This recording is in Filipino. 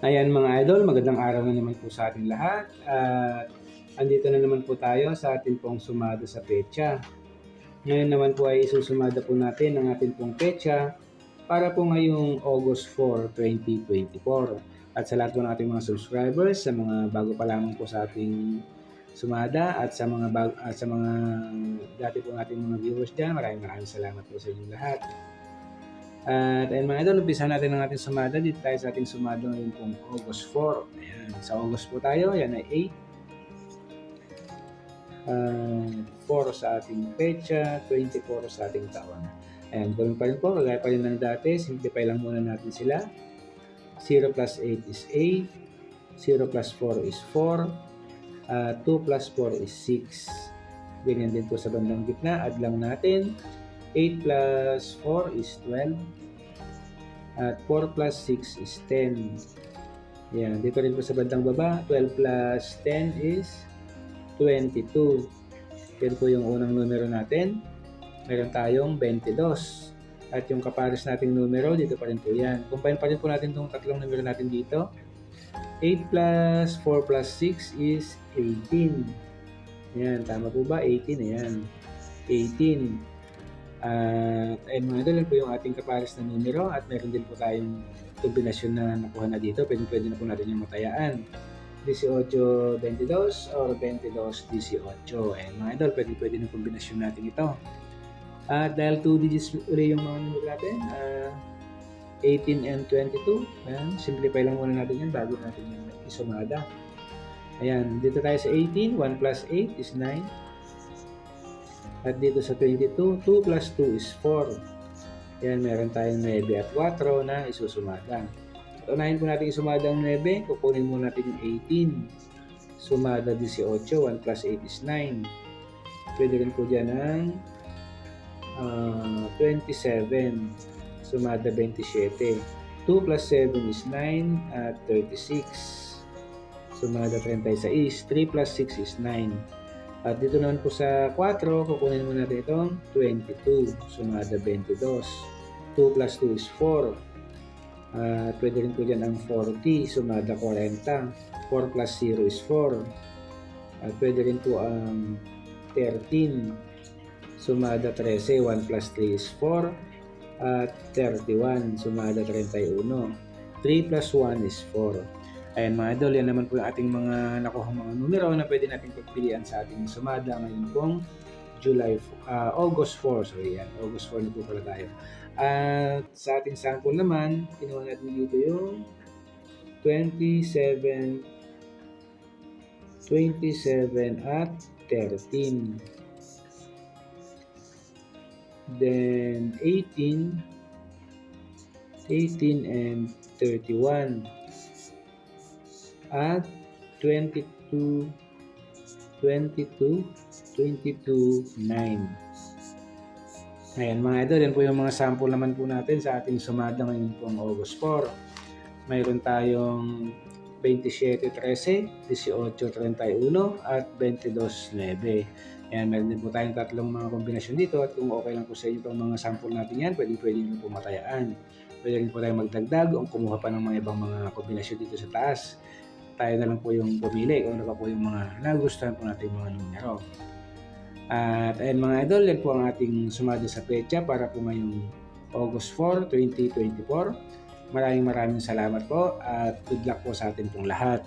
Ayan mga idol, magandang araw na naman po sa ating lahat. At andito na naman po tayo sa ating pong sumada sa pecha. Ngayon naman po ay isusumada po natin ang ating pong pecha para po ngayong August 4, 2024. At sa lahat po ng ating mga subscribers, sa mga bago pa lamang po sa ating sumada at sa mga bag, at sa mga dati po nating mga viewers dyan, maraming maraming salamat po sa inyong lahat. At ayun mga idol, umpisa natin ang ating sumada. Dito tayo sa ating sumada ngayon pong August 4. Ayan, sa August po tayo, yan ay 8. Uh, 4 sa ating pecha, 24 sa ating taon. Ayan, gawin pa rin po, kagaya pa rin ng dati, simplify lang muna natin sila. 0 plus 8 is 8, 0 plus 4 is 4, uh, 2 plus 4 is 6. Ganyan din po sa bandang gitna, add lang natin. 8 plus 4 is 12. At 4 plus 6 is 10. Yan, dito rin po sa bandang baba, 12 plus 10 is 22. Yan po yung unang numero natin. Meron tayong 22. At yung kapares nating numero, dito pa rin po yan. Combine pa rin po natin itong tatlong numero natin dito. 8 plus 4 plus 6 is 18. Yan, tama po ba? 18 na yan. 18. At ayun mga idol, yun po yung ating kapares na numero at meron din po tayong kombinasyon na nakuha na dito. Pwede, pwede na po natin yung matayaan. 18-22 or 22-18. Ayun mga idol, pwede, pwede na kombinasyon natin ito. At dahil 2 digits uli yung mga numero natin, uh, 18 and 22. Ayan, simplify lang muna natin yan bago natin yung isumada. Ayan, dito tayo sa 18. 1 plus 8 is 9. At dito sa 22, 2 plus 2 is 4. Yan, meron tayong 9 at 4 na isusumada. Unahin po natin isumada ang 9, kukunin mo natin yung 18. Sumada 18, 1 plus 8 is 9. Pwede rin po dyan ang uh, 27. Sumada 27. 2 plus 7 is 9 at 36. Sumada 36. 3 plus 6 is 9. At dito naman po sa 4, kukunin mo natin itong 22. Sumada 22. 2 plus 2 is 4. At pwede rin po dyan ang 40. Sumada 40. 4 plus 0 is 4. At pwede rin po ang 13. Sumada 13. 1 plus 3 is 4. At 31. Sumada 31. 3 plus 1 is 4. Ayan mga idol, yan naman po yung ating mga nakuha mga numero na pwede natin pagpilian sa ating sumada ngayon pong July, uh, August 4. So yan, August 4 na po pala tayo. At sa ating sample naman, kinuha natin dito yung 27, 27 at 13. Then 18, 18 and 31 at 22 22 22 9 Ayan mga idol, yan po yung mga sample naman po natin sa ating sumada ngayon pong August 4. Mayroon tayong 27.13, 18.31 at 22.9. Ayan, meron din po tayong tatlong mga kombinasyon dito at kung okay lang po sa inyo itong mga sample natin yan, pwede pwede nyo po matayaan. Pwede rin po tayo magdagdag o kumuha pa ng mga ibang mga kombinasyon dito sa taas tayo na lang po yung pumili kung ano pa po yung mga nagustuhan po natin mga numero. At ayun mga idol, yan po ang ating sumada sa pecha para po ngayong August 4, 2024. Maraming maraming salamat po at good luck po sa atin pong lahat.